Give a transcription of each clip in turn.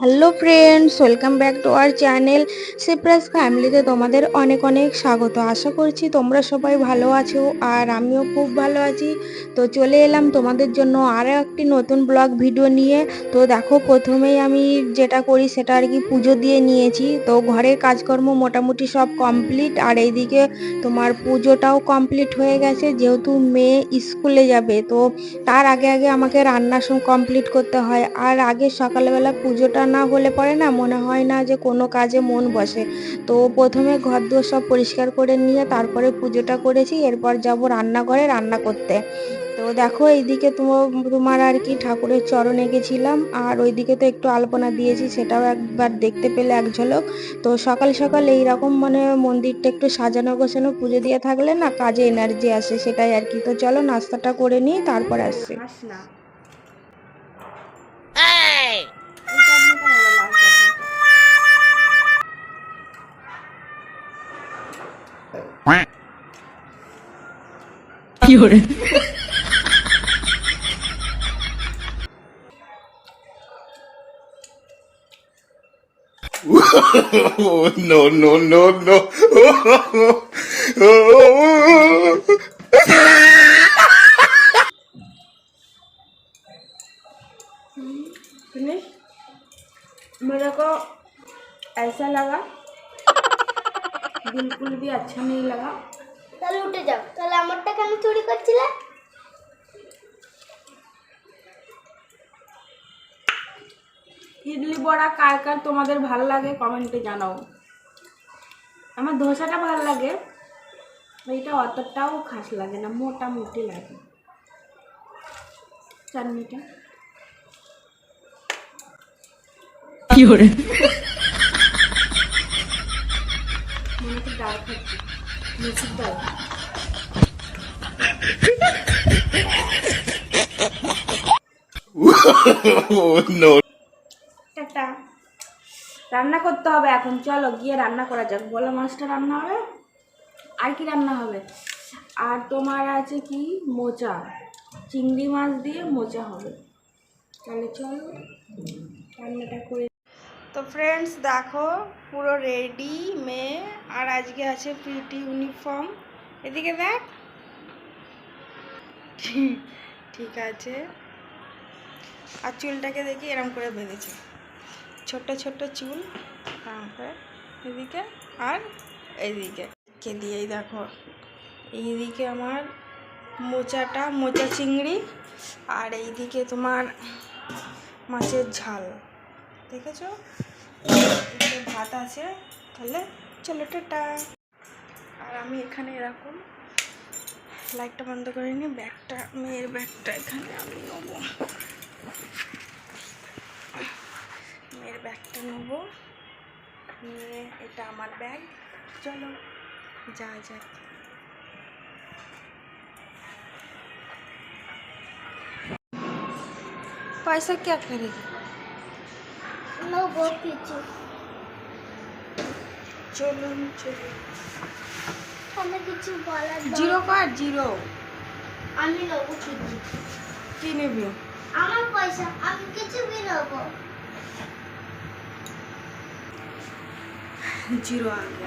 Hello friends, welcome back to our channel সিপ্রাস ফ্যামিলিতে তোমাদের অনেক অনেক স্বাগত। আশা করছি তোমরা সবাই ভালো আছো আর আমিও খুব ভালো আছি। তো চলে এলাম তোমাদের জন্য আরও একটি নতুন ব্লগ ভিডিও নিয়ে। তো দেখো প্রথমেই আমি যেটা করি সেটা আর কি পুজো দিয়ে নিয়েছি। তো ঘরের কাজকর্ম মোটামুটি সব কমপ্লিট আর এইদিকে তোমার পুজোটাও কমপ্লিট হয়ে গেছে। যেহেতু মেয়ে স্কুলে যাবে, তো তার আগে আগে আমাকে রান্না কমপ্লিট করতে হয়। আর আগে সকালবেলা পুজোটা না হলে পরে না, মনে হয় না যে কোনো কাজে মন বসে। তো প্রথমে ঘর দুয়ার সব পরিষ্কার করে নিয়ে তারপরে পুজোটা করেছি, এরপর যাব রান্নাঘরে রান্না করতে। তো দেখো এইদিকে তোমার আর কি ঠাকুরের চরণে গেছিলাম, আর ওইদিকে তো একটু আলপনা দিয়েছি, সেটাও একবার দেখতে পেলে এক ঝলক। তো সকাল সকাল এইরকম মানে মন্দিরটা একটু সাজানো গোছানো, পুজো দিয়ে থাকলে না কাজে এনার্জি আসে, সেটাই আর কি। তো চলো নাস্তাটা করে নিই, তারপর আসছি। Oh, no, no, no, no. Finish मेरे को ऐसा लगा बिल्कुल भी अच्छा नहीं लगा তাহলে উঠে যাও। তাহলে আমারটা কেন চুরি করছিলে? ইডলি বড়া কার কার তোমাদের ভালো লাগে কমেন্টে জানাও। আমার ধোসাটা ভালো লাগে এইটা অতটাও খাস লাগে না মোটামুটি লাগে। চাটনিটা। মনে হচ্ছে ডাল খাচ্ছি। রান্না করতে হবে এখন, চলো, গিয়ে রান্না করা যাক। বলো, মাছটা রান্না হবে? আর কি রান্না হবে? আর তোমার আছে কি? মোচা। চিংড়ি মাছ দিয়ে মোচা হবে। তাহলে চলো, রান্নাটা করে তো ফ্রেন্ডস দেখো, পুরো রেডি মেয়ে, আর আজকে আছে পিটি ইউনিফর্ম এদিকে দেখ। ঠিক আছে। আর চুলটাকে দেখি এরম করে বেঁধেছে। ছোট ছোট চুল। তারপরে এদিকে আর এইদিকে কে দিয়েই দেখো। এইদিকে আমার মোচাটা, মোচা চিংড়ি। আর এইদিকে তোমার মাছের ঝাল। দেখেছ? ভাত আছে তাহলে চলো টাটা আর আমি এখানে এরকম লাইটটা বন্ধ করে নিই ব্যাগটা মেয়ের ব্যাগটা এখানে আমি নেবো মেয়ের ব্যাগটা নেবো নিয়ে এটা আমার ব্যাগ চলো যা যাক पैसा क्या करेगी নেব কিছু চলুন চলুন। তাহলে কিছু বলার জিরো কার জিরো। আমি নেব কিছু কি নেবে? আমার পয়সা আমি কিছু বি নেব। জিরো আনব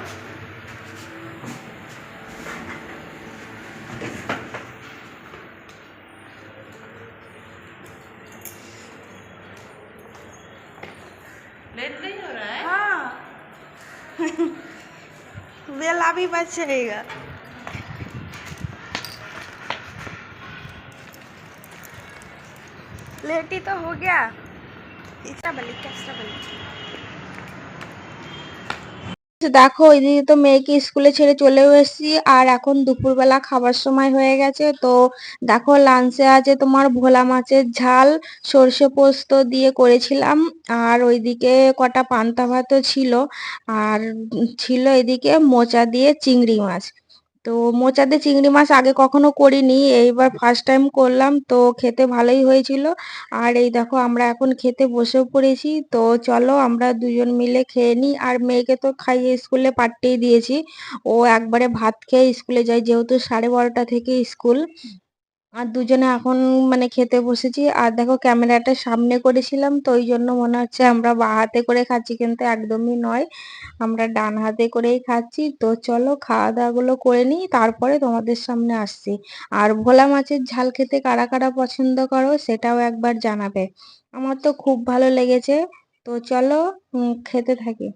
लेट नहीं हो रहा है? हाँ। भी बचेगा लेटी तो हो गया। इच्छा बली कैसा बली দেখো এদিকে তো মেয়েকে স্কুলে ছেড়ে চলেও এসেছি, আর এখন দুপুরবেলা খাবার সময় হয়ে গেছে। তো দেখো লাঞ্চে আছে তোমার ভোলা মাছের ঝাল, সর্ষে পোস্ত দিয়ে করেছিলাম, আর ওইদিকে কটা পান্তা ভাতও ছিল। আর ছিল এদিকে মোচা দিয়ে চিংড়ি মাছ। তো মোচাতে চিংড়ি মাছ আগে কখনো করিনি, এইবার ফার্স্ট টাইম করলাম, তো খেতে ভালোই হয়েছিল। আর এই দেখো, আমরা এখন খেতে বসেও পড়েছি, তো চলো আমরা দুজন মিলে খেয়ে নিই। আর মেয়েকে তো খাইয়ে স্কুলে পাঠিয়ে দিয়েছি। ও একবারে ভাত খেয়ে স্কুলে যায়, যেহেতু সাড়ে বারোটা থেকে স্কুল আর দুজনে এখন মানে খেতে বসেছি। আর দেখো ক্যামেরাটা সামনে করেছিলাম, তো ওই জন্য মনে হচ্ছে আমরা বাঁ হাতে করে খাচ্ছি, কিন্তু একদমই নয়। আমরা ডান হাতে করেই খাচ্ছি। তো চলো খাওয়া দাওয়া গুলো করে নিই, তারপরে তোমাদের সামনে আসছি। আর ভোলা মাছের ঝাল খেতে কারা কারা পছন্দ করো সেটাও একবার জানাবে। আমার তো খুব ভালো লেগেছে। তো চলো খেতে থাকি।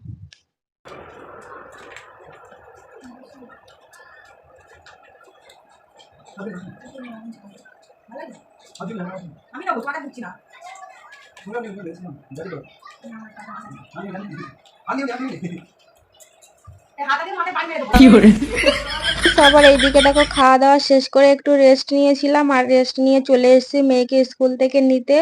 আমি নেব তোমাকে দিচ্ছি না দেখো খাওয়া দাওয়া শেষ করে একটু রেস্ট নিয়েছিলাম আর রেস্ট নিয়ে চলে এসেছি মেয়েকে স্কুল থেকে নিতে।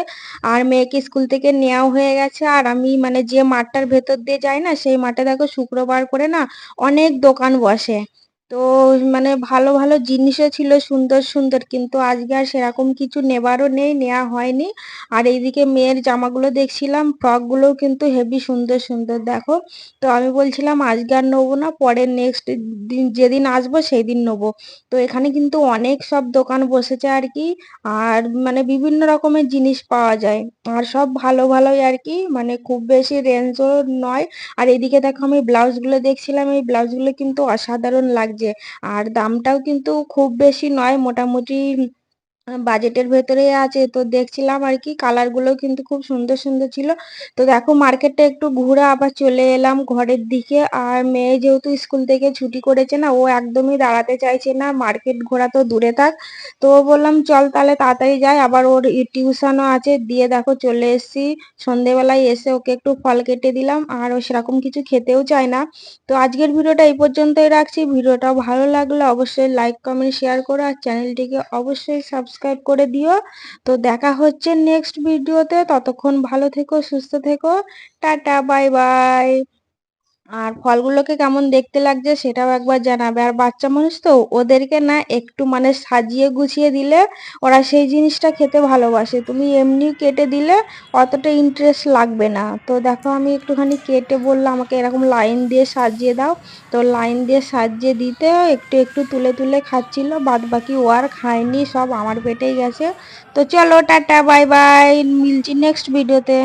আর মেয়েকে স্কুল থেকে নেওয়াও হয়ে গেছে আর আমি মানে যে মাঠটার ভেতর দিয়ে যাই না, সেই মাঠে দেখো শুক্রবার করে না অনেক দোকান বসে। তো মানে ভালো ভালো জিনিসও ছিল, সুন্দর সুন্দর। কিন্তু আজকে আর সেরকম কিছু নেবারও নেই নেওয়া হয়নি। আর এইদিকে মেয়ের জামাগুলো দেখছিলাম, ফ্রকগুলোও কিন্তু হেভি সুন্দর সুন্দর, দেখো। তো আমি বলছিলাম, আজকে আর নেব না, পরে নেক্সট দিন, যেদিন আসব সেই দিন নেব। তো এখানে কিন্তু অনেক সব দোকান বসেছে আর কি, আর মানে বিভিন্ন রকমের জিনিস পাওয়া যায়। আর সব ভালো, ভালোই আর কি মানে খুব বেশি রেঞ্জও নয়। আর এদিকে দেখো আমি ব্লাউজগুলো দেখছিলাম, এই ব্লাউজগুলো কিন্তু অসাধারণ লাগছে। আর দামটাও কিন্তু খুব বেশি নয় মোটামুটি বাজেটের ভেতরেই আছে। তো দেখছিলাম আর কি কালারগুলো কিন্তু খুব সুন্দর সুন্দর ছিল। তো দেখো মার্কেটটা একটু ঘুরে আবার চলে এলাম ঘরের দিকে। আর মেয়ে যেহেতু স্কুল থেকে ছুটি করেছে না, ও একদমই দাঁড়াতে চাইছে না। মার্কেট ঘোরা তো দূরে থাক। তো বললাম, চল তাহলে তাড়াতাড়ি যাই। আবার ওর টিউশনও আছে। দিয়ে দেখো চলে এসেছি। সন্ধেবেলায় এসে ওকে একটু ফল কেটে দিলাম। আর ও সেরকম কিছু খেতেও চায় না। তো আজকের ভিডিওটা এই পর্যন্তই রাখছি। ভিডিওটা ভালো লাগলে অবশ্যই লাইক কমেন্ট শেয়ার করো। আর চ্যানেলটিকে অবশ্যই সাবস্ক্রাইব করে দিও। তো দেখা হচ্ছে নেক্সট ভিডিওতে ততক্ষণ ভালো থেকো, সুস্থ থেকো। টাটা বাই বাই আর ফলগুলোকে কেমন দেখতে লাগছে সেটাও একবার জানাবে। আর বাচ্চা মানুষ তো, ওদেরকে না একটু মানে সাজিয়ে গুছিয়ে দিলে ওরা সেই জিনিসটা খেতে ভালোবাসে। তুমি এমনি কেটে দিলে অতটা ইন্টারেস্ট লাগবে না। তো দেখো আমি একটুখানি কেটে বললাম, আমাকে এরকম লাইন দিয়ে সাজিয়ে দাও। তো লাইন দিয়ে সাজিয়ে দিতে একটু একটু তুলে তুলে খাচ্ছিল বাদ বাকি ও আর খায়নি, সব আমার পেটেই গেছে। তো চলো, টাটা বাই বাই মিলছি নেক্সট ভিডিওতে